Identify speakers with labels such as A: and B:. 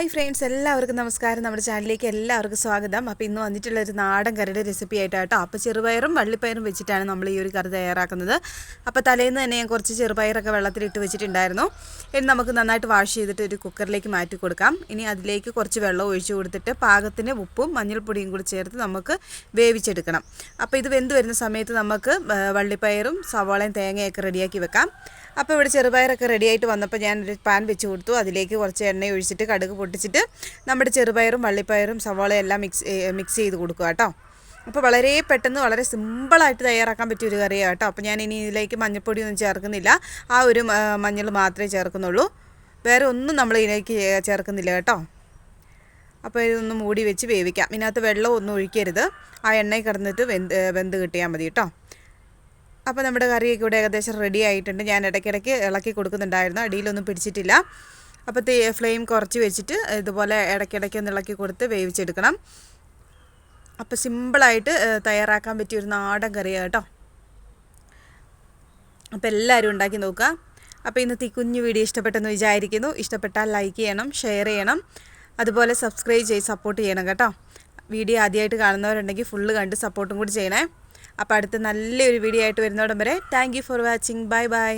A: Hi friends എല്ലാവർക്കും നമസ്കാരം. നമ്മുടെ ചാനലിലേക്ക് എല്ലാവർക്കും സ്വാഗതം. അപ്പോൾ ഇന്ന് വന്നിട്ടുള്ള ഒരു നാടൻ കറിയുടെ റെസിപ്പി ആയിട്ടാട്ടോ. അപ്പോൾ ചെറുപയറും വള്ളിപ്പയറും വെച്ചിട്ടാണ് നമ്മൾ ഈ ഒരു കറി തയ്യാറാക്കുന്നത്. അപ്പോൾ തലേന്ന് തന്നെ ഞാൻ കുറച്ച് ചെറുപയറൊക്കെ വെള്ളത്തിലിട്ട് വെച്ചിട്ടുണ്ടായിരുന്നു. ഇനി നമുക്ക് നന്നായിട്ട് വാഷ് ചെയ്തിട്ട് ഒരു കുക്കറിലേക്ക് മാറ്റി കൊടുക്കാം. ഇനി അതിലേക്ക് കുറച്ച് വെള്ളം ഒഴിച്ചു കൊടുത്തിട്ട് പാകത്തിന് ഉപ്പും മഞ്ഞൾപ്പൊടിയും കൂടി ചേർത്ത് നമുക്ക് വേവിച്ചെടുക്കണം. അപ്പോൾ ഇത് വെന്ത് വരുന്ന സമയത്ത് നമുക്ക് വള്ളിപ്പയറും സവാളയും തേങ്ങയൊക്കെ റെഡിയാക്കി വെക്കാം. അപ്പോൾ ഇവിടെ ചെറുപയറൊക്കെ റെഡിയായിട്ട് വന്നപ്പോൾ ഞാനൊരു പാൻ വെച്ച് കൊടുത്തു. അതിലേക്ക് കുറച്ച് എണ്ണ ഒഴിച്ചിട്ട് കടുക് പൊട്ടിച്ചിട്ട് നമ്മുടെ ചെറുപയറും വള്ളിപ്പയറും സവാളയും എല്ലാം മിക്സ് മിക്സ് ചെയ്ത് കൊടുക്കുക കേട്ടോ. അപ്പോൾ വളരെ പെട്ടെന്ന് വളരെ സിമ്പിളായിട്ട് തയ്യാറാക്കാൻ പറ്റിയ ഒരു കറിയാണ് കേട്ടോ. അപ്പോൾ ഞാൻ ഇനി ഇതിലേക്ക് മഞ്ഞൾപ്പൊടിയൊന്നും ചേർക്കുന്നില്ല. ആ ഒരു മഞ്ഞൾ മാത്രമേ ചേർക്കുന്നുള്ളൂ. വേറെ ഒന്നും നമ്മൾ ഇതിലേക്ക് ചേർക്കുന്നില്ല കേട്ടോ. അപ്പോൾ ഇതൊന്ന് മൂടി വെച്ച് വേവിക്കാം. ഇതിനകത്ത് വെള്ളം ഒന്നും ഒഴിക്കരുത്. ആ എണ്ണയിൽ കിടന്നിട്ട് വെന്ത് വെന്ത് കിട്ടിയാൽ മതി കേട്ടോ. അപ്പോൾ നമ്മുടെ കറിയൊക്കെ ഇവിടെ ഏകദേശം റെഡി ആയിട്ടുണ്ട്. ഞാൻ ഇടയ്ക്കിടയ്ക്ക് ഇളക്കി കൊടുക്കുന്നുണ്ടായിരുന്നു. അടിയിലൊന്നും പിടിച്ചിട്ടില്ല. അപ്പോൾ തീ ഫ്ലെയിം കുറച്ച് വെച്ചിട്ട് ഇതുപോലെ ഇടയ്ക്കിടയ്ക്ക് ഒന്ന് ഇളക്കി കൊടുത്ത് വേവിച്ചെടുക്കണം. അപ്പോൾ സിമ്പിളായിട്ട് തയ്യാറാക്കാൻ പറ്റിയ ഒരു നാടൻ കറിയാണ് കേട്ടോ. അപ്പോൾ എല്ലാവരും ഉണ്ടാക്കി നോക്കുക. അപ്പോൾ ഇന്നത്തെ ഈ കുഞ്ഞു വീഡിയോ ഇഷ്ടപ്പെട്ടെന്ന് വിചാരിക്കുന്നു. ഇഷ്ടപ്പെട്ടാൽ ലൈക്ക് ചെയ്യണം ഷെയർ ചെയ്യണം. അതുപോലെ സബ്സ്ക്രൈബ് ചെയ്ത് സപ്പോർട്ട് ചെയ്യണം കേട്ടോ. വീഡിയോ ആദ്യമായിട്ട് കാണുന്നവരുണ്ടെങ്കിൽ ഫുള്ള് കണ്ട് സപ്പോർട്ടും കൂടി ചെയ്യണേ. അപ്പോൾ അടുത്ത നല്ലൊരു വീഡിയോ ആയിട്ട് വരുന്നോടം വരെ thank for watching bye bye